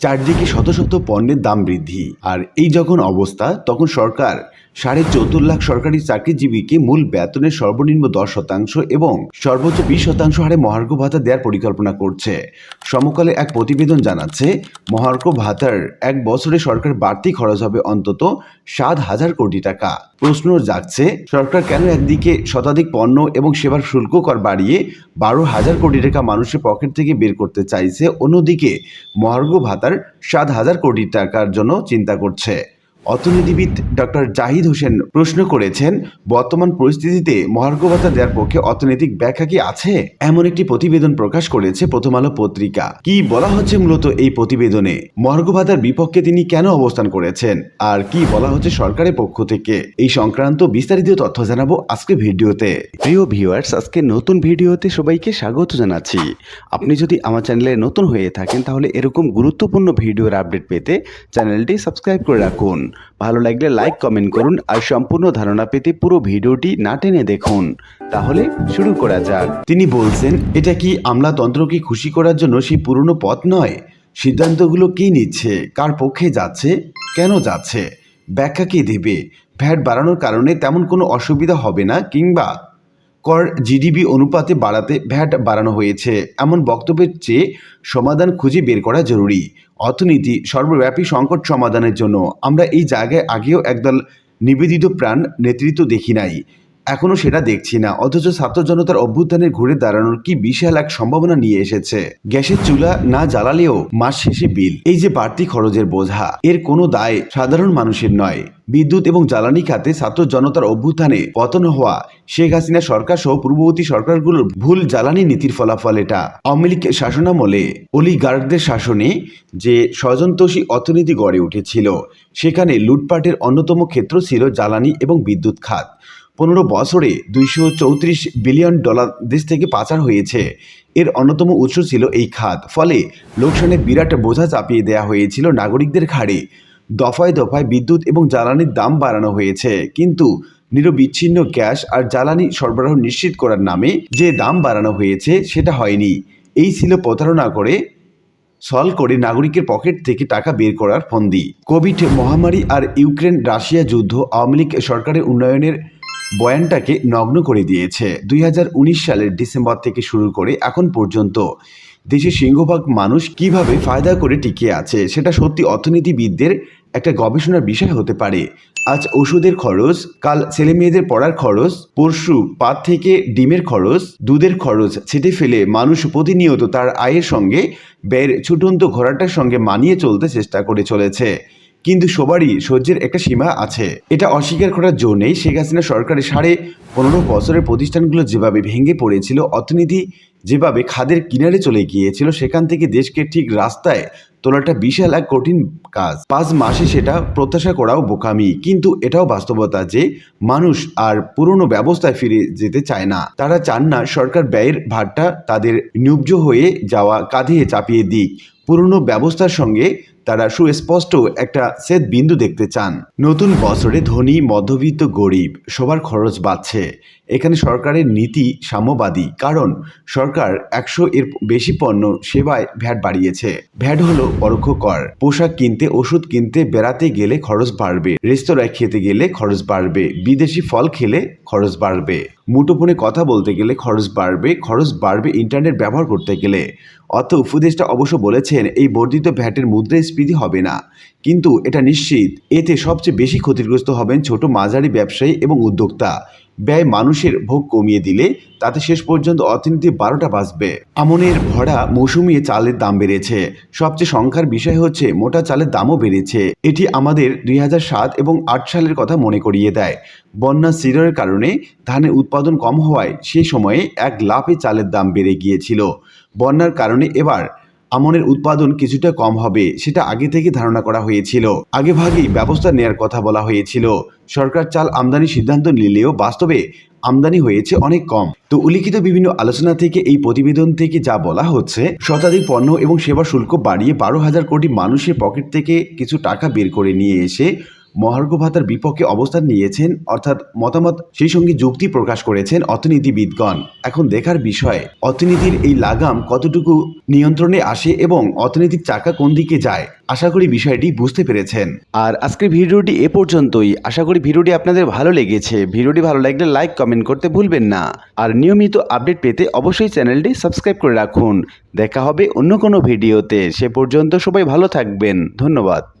চারদিকে শত শত পণ্যের দাম বৃদ্ধি। আর এই যখন অবস্থা তখন সরকার সাড়ে চৌদ্দ লাখ সরকারি চাকরিজীবীকে মূল বেতনের সর্বনিম্ন দশ শতাংশ এবং সর্বোচ্চ বিশ শতাংশ হারে মহার্ঘ ভাতা দেওয়ার পরিকল্পনা করছে। সমকালে এক প্রতিবেদন জানাচ্ছে, মহার্ঘ ভাতার এক বছরে সরকার বাড়তি খরচ হবে অন্তত সাত হাজার কোটি টাকা। প্রশ্ন জাগছে, সরকার কেন একদিকে শতাধিক পণ্য এবং সেবার শুল্ক কর বাড়িয়ে বারো হাজার কোটি টাকা মানুষের পকেট থেকে বের করতে চাইছে, অন্যদিকে মহার্ঘ ভাতার সাত হাজার কোটি টাকার জন্য চিন্তা করছে। অর্থনীতিবিদ ডক্টর জাহিদ হোসেন প্রশ্ন করেছেন, বর্তমান পরিস্থিতিতে মহার্ঘ ভাতা দেওয়ার পক্ষে অর্থনৈতিক ব্যাখ্যা কি আছে? এমন একটি প্রতিবেদন প্রকাশ করেছে প্রথম আলো পত্রিকা। কি বলা হচ্ছে মূলত এই প্রতিবেদনে? মহার্ঘ ভাতার বিপক্ষে তিনি কেন অবস্থান করেছেন? আর কি বলা হচ্ছে সরকারের পক্ষ থেকে? এই সংক্রান্ত বিস্তারিত তথ্য জানাব আজকে ভিডিওতে। প্রিয় ভিউয়ার্স, আজকে নতুন ভিডিওতে সবাইকে স্বাগত জানাচ্ছি। আপনি যদি আমার চ্যানেলে নতুন হয়ে থাকেন, তাহলে এরকম গুরুত্বপূর্ণ ভিডিওর আপডেট পেতে চ্যানেলটি সাবস্ক্রাইব করে রাখুন। ভালো লাগলে লাইক কমেন্ট করুন আর সম্পূর্ণ ধারণা পেতে পুরো ভিডিওটি না টেনে দেখুন। তাহলে শুরু করা যাক। তিনি বলছেন, এটা কি আমলাতন্ত্রকে খুশি করার জন্য সেই পুরনো পথ নয়? সিদ্ধান্তগুলো কে নিচ্ছে? কার পক্ষে যাচ্ছে? কেন যাচ্ছে? ব্যাখ্যা কে দেবে? ভ্যাট বাড়ানোর কারণে তেমন কোনো অসুবিধা হবে না কিংবা কর জিডিপি অনুপাতে বাড়াতে ভ্যাট বাড়ানো হয়েছে। এমন বক্তব্যের চেয়ে সমাধান খুঁজে বের করা জরুরি। অর্থনীতি সর্বব্যাপী সংকট সমাধানের জন্য আমরা এই জায়গায় আগেও একদল নিবেদিত প্রাণ নেতৃত্ব দেখি নাই। এখনও সেটা দেখছি না। অথচ ছাত্র জনতার অভ্যুত্থানের ঘুরে দাঁড়ানোর কি বিশাল এক সম্ভাবনা নিয়ে এসেছে। গ্যাসের চুলা না জ্বালালেও মাস শেষে বিল। এই যে বাড়তি খরচের বোঝা, এর কোনো দায় সাধারণ মানুষের নয়। বিদ্যুৎ এবং জ্বালানি খাতে ছাত্র জনতার অভ্যুত্থানে পতন হওয়া শেখ হাসিনা সরকার সহ পূর্ববর্তী সরকারগুলোর ভুল জ্বালানি নীতির ফলাফল এটা। আওয়ামী লীগ শাসনামলে অলিগার্কদের শাসনে যে স্বজনতোষী অর্থনীতি গড়ে উঠেছিল, সেখানে লুটপাটের অন্যতম ক্ষেত্র ছিল জ্বালানি এবং বিদ্যুৎ খাত। পনেরো বছরে দুইশো চৌত্রিশ বিলিয়ন ডলার দেশ থেকে পাচার হয়েছে। এর অন্যতম উৎস ছিল এই খাত। ফলে লোকসানে বিরাট বোঝা চাপিয়ে দেওয়া হয়েছিল নাগরিকদের ঘাড়ে। দফায় দফায় বিদ্যুৎ এবং জ্বালানির দাম বাড়ানো হয়েছে। কিন্তু নিরবিচ্ছিন্ন গ্যাস আর জ্বালানি সরবরাহ নিশ্চিত করার নামে যে দাম বাড়ানো হয়েছে, সেটা হয়নি। এই ছিল প্রতারণা করে সল করে নাগরিকের পকেট থেকে টাকা বের করার ফন্দি। কোভিড মহামারী আর ইউক্রেন রাশিয়া যুদ্ধ আওয়ামী লীগ সরকারের উন্নয়নের বয়ানটাকে নগ্ন করে দিয়েছে। দুই হাজার উনিশ সালের ডিসেম্বর থেকে শুরু করে এখন পর্যন্ত। দেশের সিংহভাগ মানুষ কীভাবে ফায়দা করে টিকে আছে, সেটা সত্যি অর্থনীতিবিদদের একটা গবেষণার বিষয় হতে পারে। আজ ওষুধের খরচ, কাল ছেলে মেয়েদের পড়ার খরচ, পরশু পাত থেকে ডিমের খরচ, দুধের খরচ ছেটে ফেলে মানুষ প্রতিনিয়ত তার আয়ের সঙ্গে, ব্যয়ের ছুটন্ত ঘোড়াটার সঙ্গে মানিয়ে চলতে চেষ্টা করে চলেছে। কিন্তু সবারই সহ্যের একটা সীমা আছে। এটা অস্বীকার করার জো নেই। শেখ হাসিনা সরকারের সাড়ে পনেরো বছরের প্রতিষ্ঠানগুলো যেভাবে ভেঙে পড়েছিল, অর্থনীতি যেভাবে খাদের কিনারে চলে গিয়েছিল, সেখান থেকে দেশকে ঠিক রাস্তায় তোলাটা বিশাল এক কঠিন কাজ। পাঁচ মাসে সেটা প্রত্যাশা করাও বোকামি, কিন্তু এটাও বাস্তবতা যে মানুষ আর পুরনো ব্যবস্থায় ফিরে যেতে চায় না। তারা চান না সরকার ব্যয়ের ভারটা তাদের ন্যুব্জ হয়ে যাওয়া কাঁধে চাপিয়ে দিক। পুরনো ব্যবস্থার সঙ্গে তারা সুস্পষ্ট একটা সেদ বিন্দু দেখতে চান। নতুন বছরে ধনী, মধ্যবিত্ত, গরিব, সবার খরচ বাড়ছে। এখানে সরকারের নীতি সাম্যবাদী, কারণ সরকার একশো এর বেশি পণ্য সেবায় ভ্যাট বাড়িয়েছে। ভ্যাট হলো পরোক্ষ কর। পোশাক কিনতে, ওষুধ কিনতে, বেড়াতে গেলে খরচ বাড়বে। রেস্তোরাঁয় খেতে গেলে খরচ বাড়বে। বিদেশি ফল খেলে খরচ বাড়বে। মুঠোফোনে কথা বলতে গেলে খরচ বাড়বে। খরচ বাড়বে ইন্টারনেট ব্যবহার করতে গেলে। অর্থ উপদেষ্টা অবশ্য বলেছেন, এই বর্ধিত ভ্যাটের মুদ্রাস্ফীতি হবে না। কিন্তু এটা নিশ্চিত, এতে সবচেয়ে বেশি ক্ষতিগ্রস্ত হবেন ছোট মাঝারি ব্যবসায়ী এবং উদ্যোক্তা। ব্যয় মানুষের ভোগ কমিয়ে দিলে তাতে শেষ পর্যন্ত অর্থনীতি বারোটা বাঁচবে। আমনের ভরা মৌসুমি চালের দাম বেড়েছে। সবচেয়ে সংখ্যার বিষয় হচ্ছে মোটা চালের দামও বেড়েছে। এটি আমাদের দুই সাত এবং আট সালের কথা মনে করিয়ে দেয়। বন্যা সিডরের কারণে ধানের উৎপাদন কম হওয়ায় সেই সময়ে এক লাফে চালের দাম বেড়ে গিয়েছিল। বন্যার কারণে এবার আমনের উৎপাদন কিছুটা কম হবে, সেটা আগে থেকে ধারণা করা হয়েছিল। আগে ভাগেই ব্যবস্থা নেয়ার কথা বলা হয়েছিল। সরকার চাল আমদানি সিদ্ধান্ত নিলেও বাস্তবে আমদানি হয়েছে অনেক কম। তো উল্লিখিত বিভিন্ন আলোচনা থেকে এই প্রতিবেদন থেকে যা বলা হচ্ছে, শতাধিক পণ্য এবং সেবা শুল্ক বাড়িয়ে বারো হাজার কোটি মানুষের পকেট থেকে কিছু টাকা বের করে নিয়ে এসে মহার্ঘ ভাতার বিপক্ষে অবস্থান নিয়েছেন, অর্থাৎ মতামত সেই সঙ্গে যুক্তি প্রকাশ করেছেন অর্থনীতিবিদগণ। এখন দেখার বিষয়, অর্থনীতির এই লাগাম কতটুকু নিয়ন্ত্রণে আসে এবং অর্থনৈতিক চাকা কোন দিকে যায়? আশা করি বিষয়টি বুঝতে পেরেছেন। আর আজকের ভিডিওটি এ পর্যন্তই। আশা করি ভিডিওটি আপনাদের ভালো লেগেছে। ভিডিওটি ভালো লাগলে লাইক, কমেন্ট করতে ভুলবেন না। আর নিয়মিত আপডেট পেতে অবশ্যই চ্যানেলটি সাবস্ক্রাইব করে রাখুন। দেখা হবে অন্য কোনো ভিডিওতে। সে পর্যন্ত সবাই ভালো থাকবেন। ধন্যবাদ।